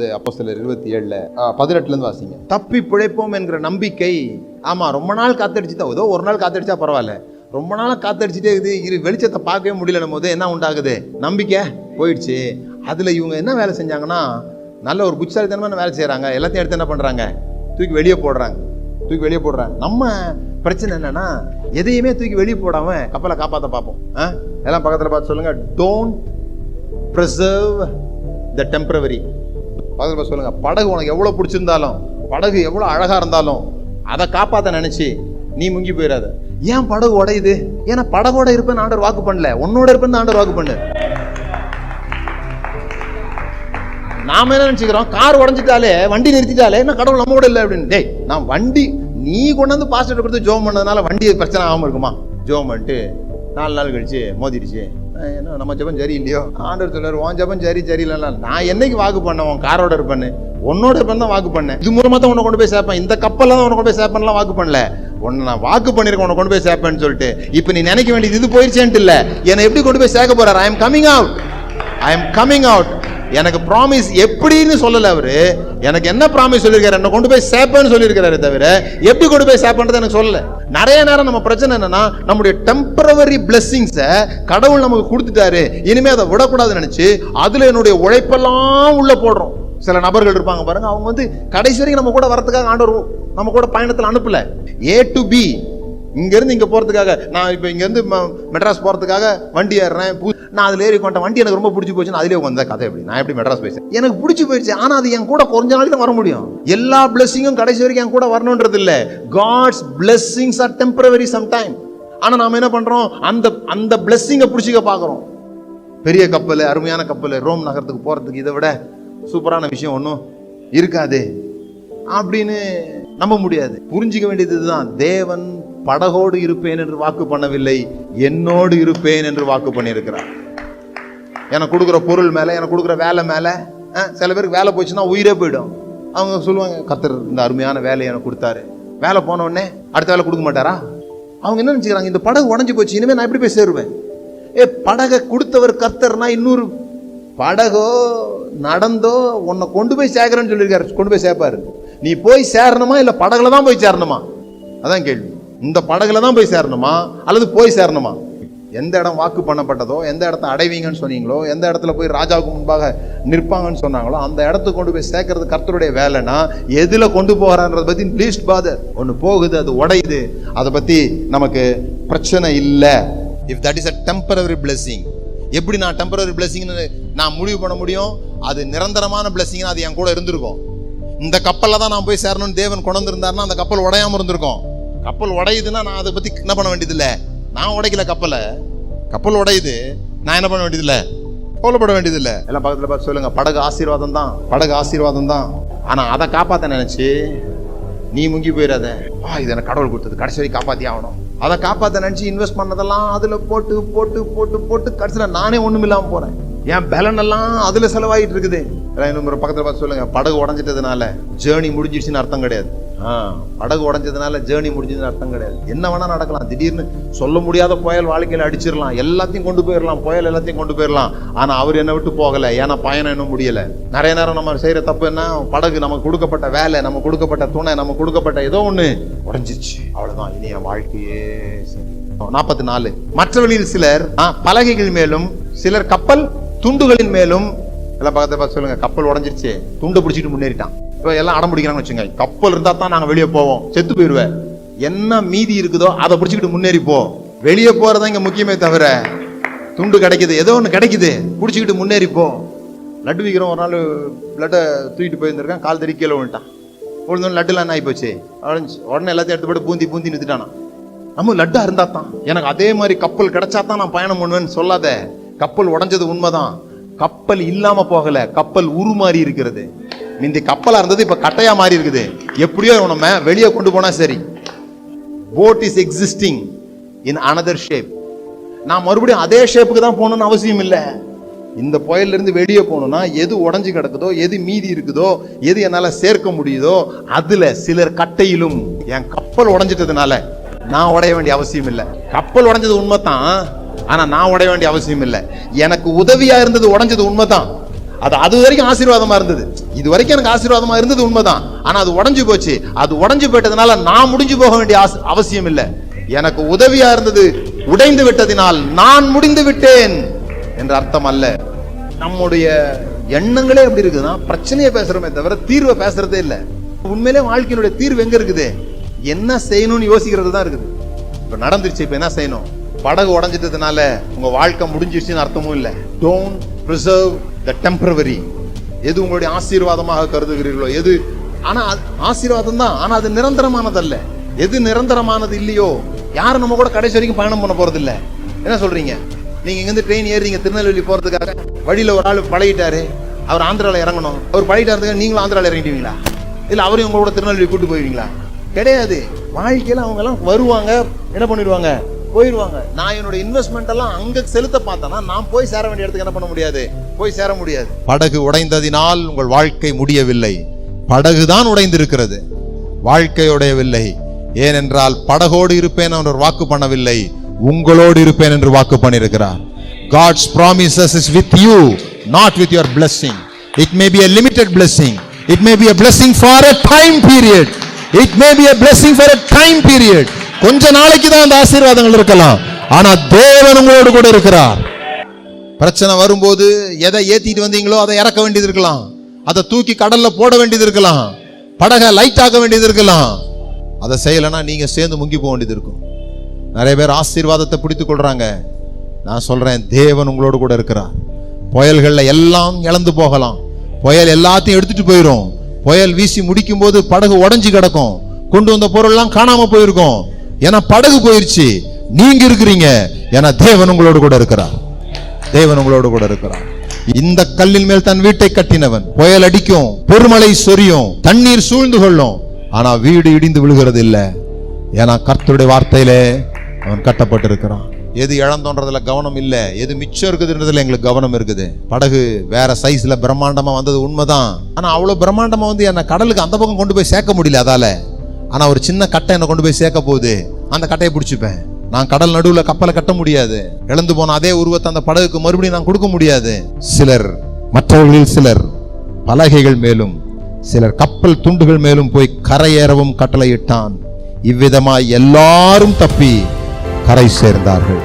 ஒன்பது அப்போ சிலர் இருபத்தி ஏழுல பதினெட்டுல இருந்து வாசிங்க. தப்பி பிழைப்போம் என்கிற நம்பிக்கை ஆமாம் ரொம்ப நாள் காத்தடிச்சு தான் ஏதோ ஒரு நாள் காத்தடிச்சா பரவாயில்ல. ரொம்ப நாள் காத்தடிச்சுட்டே இருக்குது இரு வெளிச்சத்தை பார்க்கவே முடியல போது என்ன உண்டாகுது? நம்பிக்கை போயிடுச்சு. அதில் இவங்க என்ன வேலை செஞ்சாங்கன்னா நல்ல ஒரு புத்திசாலித்தனமான வேலை செய்கிறாங்க எல்லாத்தையும் எடுத்து என்ன பண்ணுறாங்க தூக்கி வெளியே போடுறாங்க. தூக்கி வெளியே போடுறாங்க. நம்ம பிரச்சனை என்னன்னா எதையுமே தூக்கி வெளியே போடாம கப்பலை காப்பாற்ற பார்ப்போம். ஆ? எல்லாம் பக்கத்தில் பார்த்து சொல்லுங்க. டோன்ட் ப்ரிசர்வ் த டெம்பரவரி பக்கத்துல சொல்லுங்கள் சொல்லுங்க படகு உனக்கு எவ்வளவு பிடிச்சிருந்தாலும் படகு எவ்வளவு அழகா இருந்தாலும் அதை காப்பாத்த நினைச்சு நீ முங்கி போயிடாத ஏன் படகு உடையுது? ஏன்னா படகோட இருப்பேன் ஆண்டர் வாக்கு பண்ணல. உன்னோட இருப்பேன் ஆண்டவர் வாக்கு பண்ணு. நாம என்ன நினச்சிக்கிறோம்? கார் உடஞ்சிட்டாலே வண்டி நிறுத்திட்டாலே என்ன கடவுள் நம்ம கூட இல்லை அப்படின்னு. டேய் நான் வண்டி நீ கொண்டு வந்து பாஸ்டர் கொடுத்து ஜோம் பண்ணதுனால வண்டி பிரச்சனை ஆகாம இருக்குமா? ஜோம் பண்ணிட்டு நாலு நாள் கழிச்சு மோதிடுச்சு. என்ன நம்ம ஜபம் சரி இல்லையோ ஆண்டவர் சொல்றாரு உன் ஜபம் சரி சரி சரியில்லை நான் என்னைக்கு வாக்கு பண்ணேன்? உன் காரோட இருப்பேன்னு. உன்னோட இருப்பேன் தான் வாக்கு பண்ணேன். இது மூலமாக தான் உன்னை கொண்டு போய் சேர்ப்பேன் இந்த கப்பல்ல தான் உன்னை கொண்டு போய் சேர்ப்பேன்லாம் வாக்கு பண்ணல. உன்னை நான் வாக்கு பண்ணிருக்கேன் உன்னை கொண்டு போய் சேர்ப்பேன்னு சொல்லிட்டு. இப்போ நீ நினைக்க வேண்டியது இது போயிடுச்சேன்ட்டு இல்லை. என்னை எப்படி கொண்டு போய் சேர்க்க போறாரு? I am coming out I am coming out எனக்கு ப்ராமிஸ் எப்படின்னு சொல்லலை அவர். எனக்கு என்ன ப்ராமிஸ் சொல்லியிருக்காரு என்ன கொண்டு போய் சேப்பேன்னு சொல்லியிருக்காரு தவிர எப்படி கொண்டு போய் சேர்ப்பேன்றது எனக்கு சொல்லலை. நிறைய நேரம் நம்ம பிரச்சனை என்னன்னா நம்முடைய டெம்பரவரி பிளெஸ்ஸிங்ஸை கடவுள் நமக்கு கொடுத்துட்டாரு. இனிமேல் அதை விடக்கூடாதுன்னு நினச்சி அதில் என்னுடைய உழைப்பெல்லாம் உள்ளே போடுறோம். சில நபர்கள் இருப்பாங்க பாருங்க அவங்க வந்து கடைசி வரைக்கும் நம்ம கூட வரத்துக்காக ஆண்டவர் நம்ம கூட பயணத்தில் அனுப்பல. ஏ டு பி இங்கேருந்து இங்கே போகிறதுக்காக நான் இப்போ இங்கேருந்து ம- மெட்ராஸ் போகிறதுக்காக வண்டி ஏறுறேன் பூ நான் அதில் ஏறி கொண்டேன் வண்டி எனக்கு ரொம்ப பிடிச்சி போச்சு அதிலே உட்காந்த கதை எப்படி? நான் எப்படி மெட்ராஸ் பேசுறேன் எனக்கு பிடிச்சி போயிடுச்சு. ஆனால் அது என் கூட கொஞ்ச நாளைக்கு தான் வர முடியும். எல்லா பிளெஸ்ஸிங்கும் கடைசி வரைக்கும் என் கூட வரணுன்றது இல்லை. God's blessings are temporary some time நாம் என்ன பண்ணுறோம் அந்த அந்த பிளெஸ்ஸிங்கை பிடிச்சிக்க பார்க்குறோம் பெரிய கப்பல் அருமையான கப்பல் ரோம் நகரத்துக்கு போகிறதுக்கு இதை விட சூப்பரான விஷயம் ஒன்றும் இருக்காது. அப்படின்னு நம்ப முடியாது. புரிஞ்சிக்க வேண்டியது இதுதான். தேவன் படகோடு இருப்பேன் என்று வாக்கு பண்ணவில்லை என்னோடு இருப்பேன் என்று வாக்கு பண்ணியிருக்கிறார். எனக்கு கொடுக்குற பொருள் மேலே எனக்கு கொடுக்குற வேலை மேலே சில பேருக்கு வேலை போச்சுன்னா உயிரே போயிடும். அவங்க சொல்லுவாங்க கத்தர் இந்த அருமையான வேலையை எனக்கு கொடுத்தாரு. வேலை போன உடனே அடுத்த வேலை கொடுக்க மாட்டாரா? அவங்க என்ன நினச்சிக்கிறாங்க இந்த படகு உடஞ்சி போச்சு இனிமேல் நான் எப்படி போய் சேருவேன்? ஏ படகை கொடுத்தவர் கத்தர்னா இன்னொரு படகோ நடந்தோ உன்னை கொண்டு போய் சேர்க்கிறேன்னு சொல்லியிருக்காரு கொண்டு போய் சேர்ப்பாரு நீ போய் சேரணுமா இல்லை படகுல தான் போய் சேரணுமா? அதான் கேள்வி. இந்த படகுல தான் போய் சேரணுமா? அல்லது போய் சேரணுமா? எந்த இடம் வாக்கு பண்ணப்பட்டதோ எந்த இடத்த அடைவீங்கன்னு சொன்னீங்களோ எந்த இடத்துல போய் ராஜாவுக்கு முன்பாக நிற்பாங்கன்னு சொன்னாங்களோ அந்த இடத்துக்கு கொண்டு போய் சேர்க்கறது கர்த்தருடைய வேலைன்னா எதில் கொண்டு போகிறான்றத பற்றி லீஸ்ட் பாதர் ஒன்று போகுது அது உடையுது. அதை பற்றி நமக்கு பிரச்சனை இல்லை. If that is a temporary blessing எப்படி நான் டெம்பரரி பிளெஸிங்னு நான் முடிவு பண்ண முடியும்? அது நிரந்தரமான பிளெஸிங்னா அது என் கூட இருந்திருக்கும். இந்த கப்பலில் தான் நான் போய் சேரணும்னு தேவன் கொண்டு வந்திருந்தாருன்னா அந்த கப்பல் உடையாமல் இருந்திருக்கும். கப்பல் உடையுதுன்னா நான் அதை பத்தி என்ன பண்ண வேண்டியதில்லை? நான் உடைக்கல கப்பலை. கப்பல் உடையுது நான் என்ன பண்ண வேண்டியதில்லை? கவலைப்பட வேண்டியதில்லை. எல்லாம் பக்கத்தில் பார்த்து சொல்லுங்க. படகு ஆசீர்வாதம் தான். படகு ஆசீர்வாதம் தான். ஆனா அதை காப்பாத்த நினைச்சு நீ முங்கி போயிடாத. ஆ இது எனக்கு கடவுள் கொடுத்தது. கடைசி வரைக்கும் காப்பாத்தி ஆகணும். அதை காப்பாத்த நினைச்சு இன்வெஸ்ட் பண்ணதெல்லாம் அதுல போட்டு போட்டு போட்டு போட்டு கடைசியில நானே ஒண்ணும் இல்லாம போறேன். என் பலன் எல்லாம் அதுல செலவாயிட்டு இருக்குது. இன்னும் பக்கத்துல பார்த்து சொல்லுங்க. படகு உடஞ்சிட்டதுனால ஜேர்னி முடிஞ்சிடுச்சுன்னு அர்த்தம் கிடையாது. படகு உடஞ்சதுனால ஜேர்னி முடிஞ்சதுன்னு அர்த்தம் கிடையாது. என்ன வேணால் நடக்கலாம். திடீர்னு சொல்ல முடியாத புயல் வாழ்க்கையில் அடிச்சிடலாம் எல்லாத்தையும் கொண்டு போயிடலாம் புயல் எல்லாத்தையும் கொண்டு போயிடலாம் ஆனால் அவர் என்னை விட்டு போகலை. ஏன்னா பயணம் இன்னும் முடியலை. நிறைய நேரம் நம்ம செய்கிற தப்பு என்ன? படகு நமக்கு கொடுக்கப்பட்ட வேலை நம்ம கொடுக்கப்பட்ட துணை நம்ம கொடுக்கப்பட்ட ஏதோ ஒன்று உடஞ்சிச்சு அவ்வளோதான் இனி என் வாழ்க்கையே நாற்பத்தி நாலு மற்றவர்களில் சிலர் ஆ, பலகைகள் மேலும் சிலர் கப்பல் துண்டுகளின் மேலும் எல்லாம் பார்த்து பார்த்து சொல்லுங்க. கப்பல் உடஞ்சிருச்சு. துண்டை பிடிச்சிட்டு முன்னேறிட்டான். இப்போ எல்லாம் அடம் பிடிக்கிறாங்கன்னு வச்சுங்க. கப்பல் இருந்தால் தான் நாங்கள் வெளியே போவோம். செத்து போயிடுவேன் என்ன மீதி இருக்குதோ அதை பிடிச்சிக்கிட்டு முன்னேறி போ வெளியே போகிறதா இங்கே முக்கியமே தவிர துண்டு கிடைக்குது. ஏதோ ஒன்று கிடைக்குது. பிடிச்சிக்கிட்டு முன்னேறி போ லட்டு விற்கிறோம் ஒரு நாள் லட்டை தூக்கிட்டு போயிருந்திருக்கேன். கால் தறி கீழே விழுந்துட்டான். விழுந்தோன்னு லட்டுலாம் என்ன ஆகி போச்சு. உடனே எல்லாத்தையும் எடுத்து போட்டு பூந்தி பூந்தி நிறுத்திட்டானா. நம்ம லட்டாக இருந்தா தான். எனக்கு அதே மாதிரி கப்பல் கிடைச்சா தான் நான் பயணம் பண்ணுவேன்னு சொல்லாத. கப்பல் உடஞ்சது உண்மைதான். கப்பல் இல்லாமல் போகலை. கப்பல் உருமாறி இருக்கிறது. மிந்தி கப்பலா இருந்தது இப்ப கட்டையா மாறி இருக்குது. எப்படியோ நம்ம வெளியே கொண்டு போனா சரி. Boat is existing in another shape நான் மறுபடியும் அதே ஷேப்புக்கு தான் போகணும்னு அவசியம் இல்லை. இந்த புயல்ல இருந்து வெளியே போகணும்னா எது உடஞ்சி கிடக்குதோ எது மீதி இருக்குதோ எது என்னால சேர்க்க முடியுதோ அதுல சிலர் கட்டையிலும் என் கப்பல் உடஞ்சிட்டதுனால நான் உடைய வேண்டிய அவசியம் இல்லை. கப்பல் உடைஞ்சது உண்மைதான் ஆனா நான் உடைய வேண்டிய அவசியம் இல்லை. எனக்கு உதவியா இருந்தது உடஞ்சது உண்மை தான் அது அது வரைக்கும் ஆசீர்வாதமா இருந்தது. இது வரைக்கும் எனக்கு ஆசீர்வாதமா இருந்தது உண்மைதான். ஆனா அது உடஞ்சு போச்சு. அது உடஞ்சி போயிட்டதுனால நான் முடிஞ்சு போக வேண்டிய அவசியம் இல்லை. எனக்கு உதவியா இருந்தது உடைந்து விட்டதினால் நான் முடிந்து விட்டேன் என்ற அர்த்தம் அல்ல. நம்முடைய எண்ணங்களே எப்படி இருக்குதுன்னா பிரச்சனையை பேசுறோமே தவிர தீர்வை பேசுறதே இல்லை. உண்மையிலே வாழ்க்கையினுடைய தீர்வு எங்க இருக்குது? என்ன செய்யணும்னு யோசிக்கிறது தான் இருக்குது. இப்ப நடந்துருச்சு இப்ப என்ன செய்யணும்? படகு உடஞ்சிட்டதுனால உங்க வாழ்க்கை முடிஞ்சிருச்சுன்னு அர்த்தமும் இல்லை. டோன்ட் ப்ரிசர்வ் த டெம்பரவரி எது உங்களுடைய ஆசீர்வாதமாக கருதுகிறீர்களோ எது ஆனால் ஆசீர்வாதம் தான் ஆனால் அது நிரந்தரமானதல்ல. எது நிரந்தரமானது இல்லையோ யாரும் நம்ம கூட கடைசி வரைக்கும் பயணம் பண்ண போகிறதில்ல என்ன சொல்கிறீங்க நீங்கள் இங்கேருந்து ட்ரெயின் ஏறுறீங்க திருநெல்வேலி போகிறதுக்காக வழியில் ஒரு ஆள் பழகிட்டாரு. அவர் ஆந்திராவில் இறங்கணும். அவர் பழகிட்டாருக்காக நீங்களும் ஆந்திராவில் இறங்கிடுவீங்களா? இல்லை அவரையும் உங்களோட திருநெல்வேலி கூட்டு போயிருவீங்களா கிடையாது. வாழ்க்கையில் அவங்கெல்லாம் வருவாங்க என்ன பண்ணிடுவாங்க? போயிடுவாங்க நான் என்னோட இன்வெஸ்ட்மெண்ட் எல்லாம் அங்க செலுத்த பார்த்தேன்னா நான் போய் சேர வேண்டிய இடத்துக்கு என்ன பண்ண முடியாது போய் சேர முடியாது படகு உடைந்ததினால் உங்கள் வாழ்க்கை முடியவில்லை படகு தான் உடைந்திருக்கிறது வாழ்க்கை உடையவில்லை ஏனென்றால் படகோடு இருப்பேன் அவர் வாக்கு பண்ணவில்லை உங்களோடு இருப்பேன் என்று வாக்கு பண்ணியிருக்கிறார் God's promises is with you, not with your blessing. It may be a limited blessing. It may be a blessing for a time period. It may be a blessing for a time period. கொஞ்ச நாளைக்கு தான் அந்த ஆசீர்வாதங்கள் இருக்கலாம். ஆனா தேவன் உங்களோடு கூட இருக்கிறார். பிரச்சனை வரும்போது எதை ஏத்திட்டு வந்தீங்களோ அதை இறக்க வேண்டியது இருக்கலாம். அதை தூக்கி கடல்ல போட வேண்டியது இருக்கலாம். படகை லைட் ஆக்க வேண்டியது இருக்கலாம். அதை செய்யலைன்னா நீங்க சேர்ந்து முங்கி போக வேண்டியது இருக்கும். நிறைய பேர் ஆசீர்வாதத்தை பிடித்து கொள்றாங்க. நான் சொல்றேன் தேவன் உங்களோடு கூட இருக்கிறார். புயல்கள்ல எல்லாம் இழந்து போகலாம். புயல் எல்லாத்தையும் எடுத்துட்டு போயிடும் புயல் வீசி முடிக்கும் போது படகு உடஞ்சி கிடக்கும். கொண்டு வந்த பொருள்லாம் காணாம போயிருக்கும். ஏன்னா படகு போயிருச்சு. நீங்க இருக்கிறீங்க. ஏன்னா தேவன் உங்களோடு கூட இருக்கிறார். தேவன் உங்களோடு கூட இருக்கிறார். இந்த கல்லின் மேல் தன் வீட்டை கட்டினவன். புயல் அடிக்கும் பெருமழை சொரியும் தண்ணீர் சூழ்ந்து கொள்ளும். ஆனா வீடு இடிந்து விழுகிறது இல்லை ஏன்னா கர்த்தருடைய வார்த்தையிலே அவன் கட்டப்பட்டிருக்கிறான். எது இழந்தோன்றதுல கவனம் இல்லை. எது மிச்சம் இருக்குதுன்றதுல எங்களுக்கு கவனம் இருக்குது. படகு வேற சைஸ்ல பிரம்மாண்டமா வந்தது உண்மைதான். ஆனா அவ்வளவு பிரம்மாண்டமா வந்து என்ன கடலுக்கு அந்த பக்கம் கொண்டு போய் சேர்க்க முடியல அதால. ஆனால் ஒரு சின்ன கட்டை என்னை கொண்டு போய் சேர்க்க போகுது. அந்த கட்டையை பிடிச்சிப்பேன். நான் கடல் நடுவில் கப்பலை கட்ட முடியாது. இழந்து போன அதே உருவத்தை அந்த படகுக்கு மறுபடியும் நான் கொடுக்க முடியாது. சிலர் மற்றவர்களில் சிலர் பலகைகள் மேலும் சிலர் கப்பல் துண்டுகள் மேலும் போய் கரையேறவும் கட்டளையிட்டான் இவ்விதமாய் எல்லாரும் தப்பி கரை சேர்ந்தார்கள்.